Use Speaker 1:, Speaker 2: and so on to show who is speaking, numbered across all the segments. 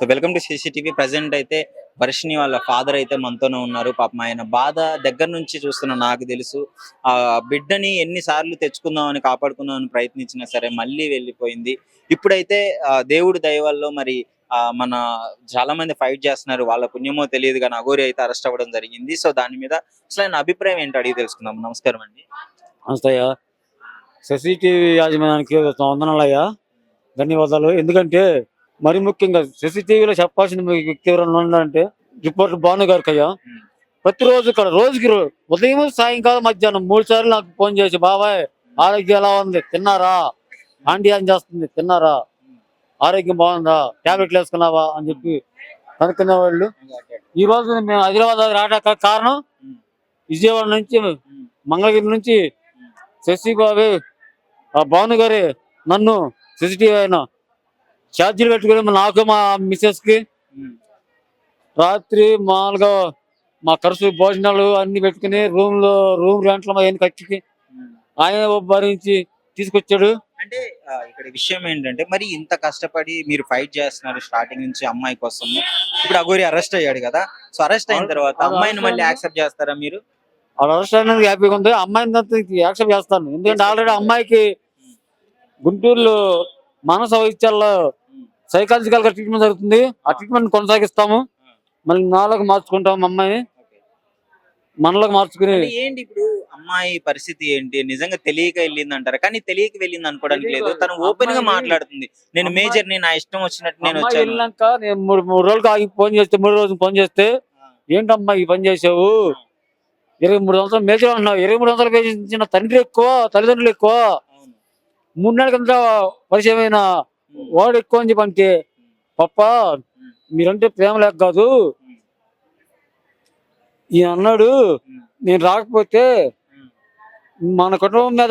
Speaker 1: So welcome to CCTV. Present అయితే వర్షిని వాళ్ళ father అయితే మనతోనే ఉన్నారు. పాపం ఆయన బాధ దగ్గర నుంచి చూస్తున్న నాకు తెలుసు. ఆ బిడ్డని ఎన్నిసార్లు తెచ్చుకుందామని కాపాడుకుందామని ప్రయత్నించినా సరే మళ్ళీ వెళ్ళిపోయింది. ఇప్పుడైతే దేవుడి దయవల్లో మరి మన చాలా మంది ఫైట్ చేస్తున్నారు. వాళ్ళ పుణ్యమో తెలియదు కానీ అగోరి అయితే అరెస్ట్ అవ్వడం జరిగింది. సో దాని మీద అసలు ఆయన అభిప్రాయం ఏంటో అడిగి తెలుసుకుందాం. నమస్కారం అండి.
Speaker 2: నమస్తయ్యా సిసిటీవీ యాజమాన్యానికి వందనాలయ్యా ధన్యవాదాలు. ఎందుకంటే మరి ముఖ్యంగా సిసిటీవీలో చెప్పాల్సిన వ్యక్తి ఎవరైనా ఉన్నారంటే రిపోర్టర్ భాను గారికి అయ్యా ప్రతిరోజు ఇక్కడ రోజుకి ఉదయం సాయంకాలం మధ్యాహ్నం మూడు సార్లు నాకు ఫోన్ చేసి బాబాయ్ ఆరోగ్యం ఎలా ఉంది? తిన్నారా? ఆంటీ ఏం చేస్తుంది? తిన్నారా? ఆరోగ్యం బాగుందా? టాబ్లెట్లు వేసుకున్నావా? అని చెప్పి కనుక్కునే వాళ్ళు. ఈ రోజు మేము హైదరాబాద్ రావడానికి కారణం విజయవాడ నుంచి మంగళగిరి నుంచి శశిబాబు ఆ భాను గారి నన్ను సిసిటీవీ అయినా ఛార్జీలు పెట్టుకుని నాకు మా మిస్సెస్కి రాత్రి మామూలుగా మా ఖర్చు భోజనాలు అన్ని పెట్టుకుని రూమ్లో రూమ్ రెంట్లు అవన్నీ కట్టి ఆయన భరించి తీసుకొచ్చాడు.
Speaker 1: అంటే ఇక్కడ విషయం ఏంటంటే మరి ఇంత కష్టపడి మీరు ఫైట్ చేస్తున్నారు స్టార్టింగ్ నుంచి అమ్మాయి కోసం ఇప్పుడు అగోరి అరెస్ట్ అయ్యాడు కదా సో అరెస్ట్ అయిన తర్వాత అమ్మాయిని మళ్ళీ యాక్సెప్ట్ చేస్తారా మీరు?
Speaker 2: అరెస్ట్ అయినందుకు హ్యాపీగా ఉంది. అమ్మాయిని యాక్సెప్ట్ చేస్తాను. ఎందుకంటే ఆల్రెడీ అమ్మాయికి గుంటూరులో మానస వైద్యాల్లో సైకాలజికల్గా ట్రీట్మెంట్ జరుగుతుంది. ఆ ట్రీట్మెంట్ కొనసాగిస్తాము. మళ్ళీ నాలుగు మార్చుకుంటాం అమ్మాయిని. మనలోకి మార్చుకుని
Speaker 1: ఏంటి ఇప్పుడు అమ్మాయి పరిస్థితి ఏంటి? నిజంగా తెలియక వెళ్ళింది అంటారా కానీ తెలియక వెళ్ళింది అనుకోవడానికి లేదు. తను
Speaker 2: ఓపెన్గా
Speaker 1: మాట్లాడుతుంది. నేను మేజర్ని నా ఇష్టం వచ్చినట్టు నేను
Speaker 2: వెళ్ళినాక నేను మూడు మూడు రోజులకు ఆగి ఫోన్ చేస్తే మూడు రోజులు ఫోన్ చేస్తే ఏంటమ్మా ఈ పని చేసావు? ఇరవై మూడు సంవత్సరాలు మేజర్ అన్నావు. ఇరవై మూడు సంవత్సరాలు వేసిన తండ్రి ఎక్కువ తల్లిదండ్రులు ఎక్కువ. మూడు నెలల కింద పరిచయమైన వాడు ఎక్కువ అని చెప్పి అంటే పప్ప మీరంటే ప్రేమ లేక కాదు. ఈయన అన్నాడు. నేను రాకపోతే. మన కుటుంబం మీద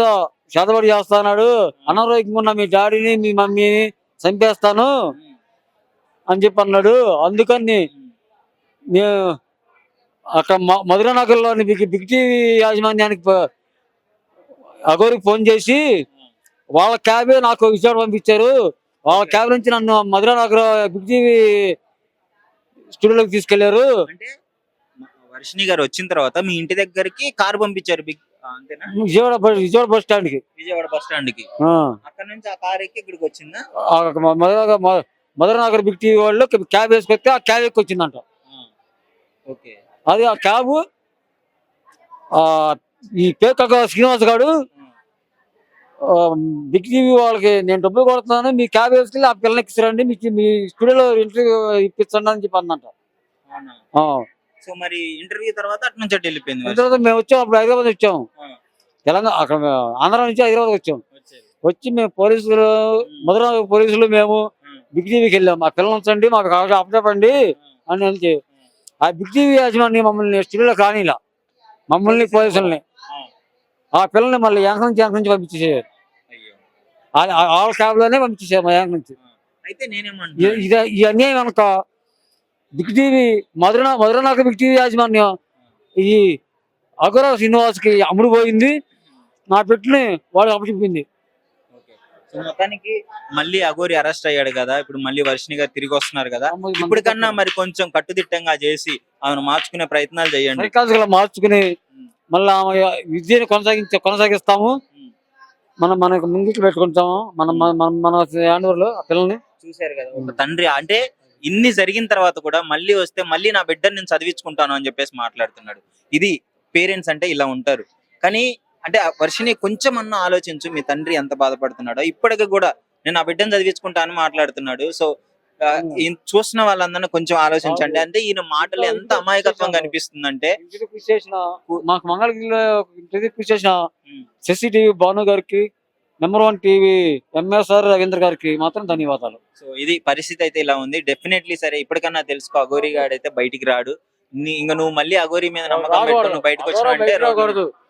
Speaker 2: చేతబడి చేస్తాడు అనారోగ్యంగా ఉన్న మీ డాడీని మీ మమ్మీని చంపేస్తాను. అని చెప్పి అన్నాడు. అందుకని. నేను అక్కడ మధుర నగర్లోని బిగ్ బిగ్ టీవీ యాజమాన్యానికి అగోరికి ఫోన్ చేసి వాళ్ళ క్యాబే నాకు విజయవాడ పంపించారు. వాళ్ళ క్యాబ్ నుంచి నన్ను మధుర నగర్ బిగ్ టీవీ స్టూడియోలోకి తీసుకెళ్ళారు.
Speaker 1: అంటే వర్షిణి గారు వచ్చిన తర్వాత మీ ఇంటి దగ్గరికి కారు పంపించారు బిగ్ అంతేనా?
Speaker 2: విజయవాడ బస్ విజయవాడ బస్ స్టాండ్కి
Speaker 1: విజయవాడ బస్ స్టాండ్కి
Speaker 2: ఆ.
Speaker 1: అక్కడ నుంచి ఆ కార్ ఎక్కి ఇక్కడికి వచ్చిందా?
Speaker 2: ఆ మ- మధుర నగర్ మ- మధుర నగర్ బిగ్ టీవీ వాళ్ళు క్యాబ్ వేసుకొస్తే ఆ క్యాబ్ ఎక్కి వచ్చిందంట
Speaker 1: ఓకే.
Speaker 2: అది ఆ క్యాబ్ ఆ ఈ పేక శ్రీనివాస్ గారు బిగ్ టీవీ వాళ్ళకి నేను డబ్బులు కొడుతున్నాను మీ క్యాబ్ వేసుకెళ్ళి ఆ పిల్లని ఎక్కిస్తారండి మీకు మీ స్టూడియోలో ఇంటర్వ్యూ ఇప్పించండి అని చెప్పి అందంట.
Speaker 1: సో మరి ఇంటర్వ్యూ తర్వాత అటు నుంచి అటు వెళ్ళిపోయింది
Speaker 2: దాని తర్వాత మేము వచ్చాం అప్పుడు హైదరాబాద్ వచ్చాం.
Speaker 1: ఆ.
Speaker 2: తెలంగాణ అక్కడ ఆంధ్ర నుంచి హైదరాబాద్ వచ్చాం.
Speaker 1: వచ్చేది.
Speaker 2: వచ్చి మేము పోలీసులు మధుర పోలీసులు మేము. బిగ్ టీవీకి వెళ్ళాం. మా పిల్లలు ఉంచండి మాకు అప్పచెప్పండి అని అంటే ఆ బిగ్ టీవీ యాజమాన్యం మమ్మల్ని స్టూడియోలో కానీలా. మమ్మల్ని పోలీసుల్ని.
Speaker 1: ఆ.
Speaker 2: పిల్లల్ని మళ్ళీ యాంక నుంచి యాంక నుంచి ఆ- వాళ్ళ క్యాబ్లోనే పంపించేసారు మా యాంక నుంచి.
Speaker 1: అయితే
Speaker 2: ఇది ఈ అన్యాయం కనుక బిగ్ టీవీ మధుర మధుర నాకు బిగ్ టీవీ యాజమాన్యం ఈ అగర శ్రీనివాస్కి అమ్ముడు పోయింది. నా పెట్టుని వాడు అప్పచెప్పింది.
Speaker 1: మొత్తానికి మళ్ళీ అగోరి అరెస్ట్ అయ్యాడు కదా ఇప్పుడు మళ్ళీ వర్షిణి గారు తిరిగి వస్తున్నారు కదా ఇప్పటికన్నా మరి కొంచెం కట్టుదిట్టంగా చేసి ఆమెను మార్చుకునే ప్రయత్నాలు చేయండి.
Speaker 2: మార్చుకుని. మళ్ళీ ఆమె విద్యను కొనసాగించ కొనసాగిస్తాము. మనం మనకు ముందుకు పెట్టుకుంటాము. మన మన మన- మన ఆ పిల్లల్ని.
Speaker 1: చూశారు కదా ఒక తండ్రి. అంటే ఇన్ని జరిగిన తర్వాత కూడా మళ్ళీ వస్తే మళ్ళీ నా బిడ్డని నేను చదివించుకుంటాను అని చెప్పేసి మాట్లాడుతున్నాడు. ఇది పేరెంట్స్ అంటే ఇలా ఉంటారు. కానీ అంటే ఆ వర్షిని కొంచెం అన్న ఆలోచించు మీ తండ్రి ఎంత బాధపడుతున్నాడో. ఇప్పటికి కూడా నేను ఆ బిడ్డను చదివించుకుంటాను మాట్లాడుతున్నాడు. సో చూస్తున్న వాళ్ళందరినీ కొంచెం ఆలోచించండి. అంటే ఈయన మాటలు ఎంత అమాయకత్వం కనిపిస్తుందంటే
Speaker 2: కృషి చేసిన మాకు మంగళగిరిలో కృషి చేసిన. శశి టీవీ భాను గారికి number one TV MSR Ravindra గారికి మాత్రం ధన్యవాదాలు.
Speaker 1: సో ఇది పరిస్థితి అయితే ఇలా ఉంది. డెఫినెట్లీ సరే ఇప్పటికన్నా తెలుసుకో అగోరి గాడైతే బయటికి రాడు. ఇంక నువ్వు మళ్ళీ అగోరి మీద నమ్మకం. పెట్టుకుని బయటకు.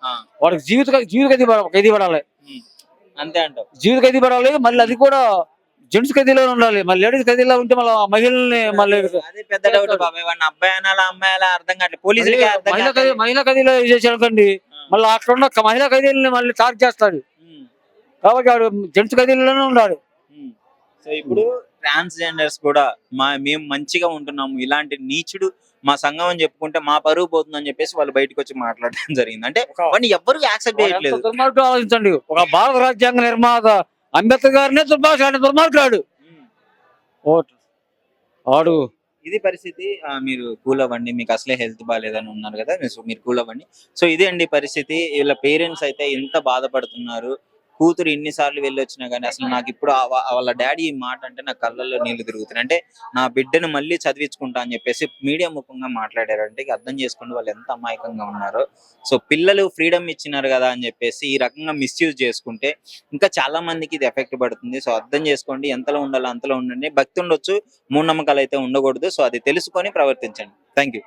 Speaker 1: ఆ,
Speaker 2: వాడికి జీవిత జీవిత ఖైదీ పడ- ఖైదీ పడాలి.
Speaker 1: అంతే అంటావు.
Speaker 2: జీవిత ఖైదీ పడాలి మళ్ళీ అది కూడా జెంట్స్ ఖైదీలో ఉండాలి. మళ్ళీ లేడీస్ ఖైదీలో ఉంటే మళ్ళీ మహిళల్ని మళ్ళీ
Speaker 1: అదే పెద్ద డౌట్ వాడిని అబ్బాయి అనాలా అమ్మాయి అలా అర్థం కావట్లేదు. పోలీసులకి అర్థం
Speaker 2: మహిళా ఖైదీలో చేసి అనుకోండి. మళ్ళీ అక్కడ ఉన్న మహిళా ఖైదీలని మళ్ళీ టార్చ్ చేస్తాడు. కాబట్టి వాడు జెంట్స్ ఖైదీలోనే ఉండాలి.
Speaker 1: సో ఇప్పుడు ట్రాన్స్జెండర్స్ కూడా మా మేము మంచిగా ఉంటున్నాము. ఇలాంటి నీచుడు మా సంఘం అని చెప్పుకుంటే మా పరువు పోతుందని చెప్పేసి వాళ్ళు బయటకు వచ్చి మాట్లాడడం జరిగింది. అంటే వాడిని ఎవ్వరు యాక్సెప్ట్ చేయట్లేదు.
Speaker 2: ఆలోచించండి. ఒక భారత రాజ్యాంగ నిర్మాత అంబేద్కర్ గారినే దుర్భాష దుర్మార్గుడు ఓట్ వాడు
Speaker 1: ఇది పరిస్థితి మీరు కూల్ అవ్వండి మీకు అసలే హెల్త్ బాగాలేదని ఉన్నారు కదా సో మీరు కూల్ అవ్వండి సో ఇదే అండి పరిస్థితి. వీళ్ళ పేరెంట్స్ అయితే ఎంత బాధపడుతున్నారు. కూతురు ఎన్నిసార్లు వెళ్ళి వచ్చినా కానీ అసలు నాకు ఇప్పుడు వాళ్ళ డాడీ ఈ మాట అంటే నా కళ్ళల్లో నీళ్ళు తిరుగుతున్నాయి. అంటే నా బిడ్డను మళ్ళీ చదివించుకుంటా అని చెప్పేసి మీడియా ముఖంగా మాట్లాడారు. అంటే అర్థం చేసుకోండి వాళ్ళు ఎంత అమాయకంగా ఉన్నారో. సో పిల్లలు ఫ్రీడమ్ ఇచ్చినారు కదా అని చెప్పేసి ఈ రకంగా మిస్యూజ్ చేసుకుంటే ఇంకా చాలా మందికి ఇది ఎఫెక్ట్ పడుతుంది. సో అర్థం చేసుకోండి. ఎంతలో ఉండాలో అంతలో ఉండండి. భక్తి ఉండొచ్చు. మూఢనమ్మకాలు అయితే ఉండకూడదు. సో అది తెలుసుకొని ప్రవర్తించండి. Thank you